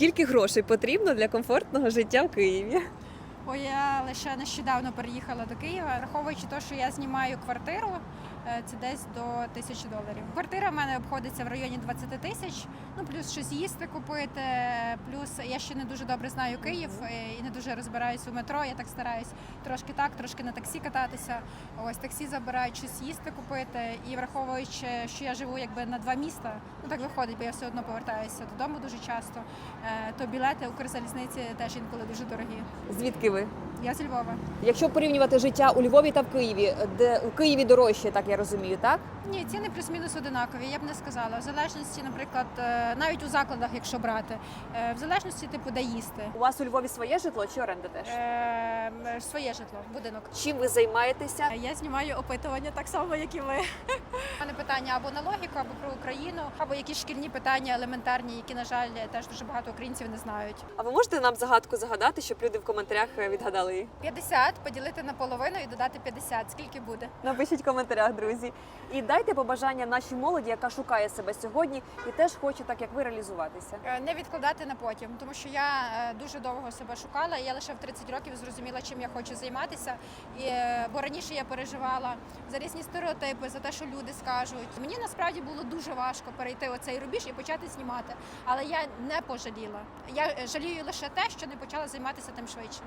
Скільки грошей потрібно для комфортного життя в Києві? Бо я лише нещодавно переїхала до Києва, враховуючи те, що я знімаю квартиру, е, це десь до тисячі доларів. Квартира в мене обходиться в районі 20 тисяч. Ну плюс щось їсти купити. Плюс я ще не дуже добре знаю Київ е, і не дуже розбираюсь у метро. Я так стараюсь трошки так, трошки на таксі кататися. Ось таксі забирають щось їсти купити. І враховуючи, що я живу якби на два міста, ну так виходить, бо я все одно повертаюся додому дуже часто. е, То білети Укрзалізниці теж інколи дуже дорогі. Звідки ви? Я з Львова. Якщо порівнювати життя у Львові та в Києві, де у Києві дорожче, так я розумію, так? Ні, ціни плюс-мінус одинакові. Я б не сказала. В залежності, наприклад, е, навіть у закладах, якщо брати, е, в залежності типу де їсти. У вас у Львові своє житло чи оренда теж? Е, м, Своє житло, будинок. Чим ви займаєтеся? Е, Я знімаю опитування так само, як і ви. У мене питання або на логіку, або про Україну, або якісь шкільні питання елементарні, які, на жаль, теж дуже багато українців не знають. А ви можете нам загадку загадати, щоб люди в коментарях відгадали її? 50 поділити на половину і додати 50. Скільки буде? Напишіть в коментарях, друзі. І дайте побажання нашій молоді, яка шукає себе сьогодні і теж хоче, так як ви, реалізуватися. Е, Не відкладати на потім, тому що я е, дуже довго себе шукала. і Я лише в 30 років зрозуміла, чим я хочу займатися. І, е, бо раніше я переживала за різні стереотипи, за те, що люди скажуть. Мені насправді було дуже важко перейти оцей рубіж і почати знімати. Але я не пожаліла. Я жалію лише те, що не почала займатися тим швидше.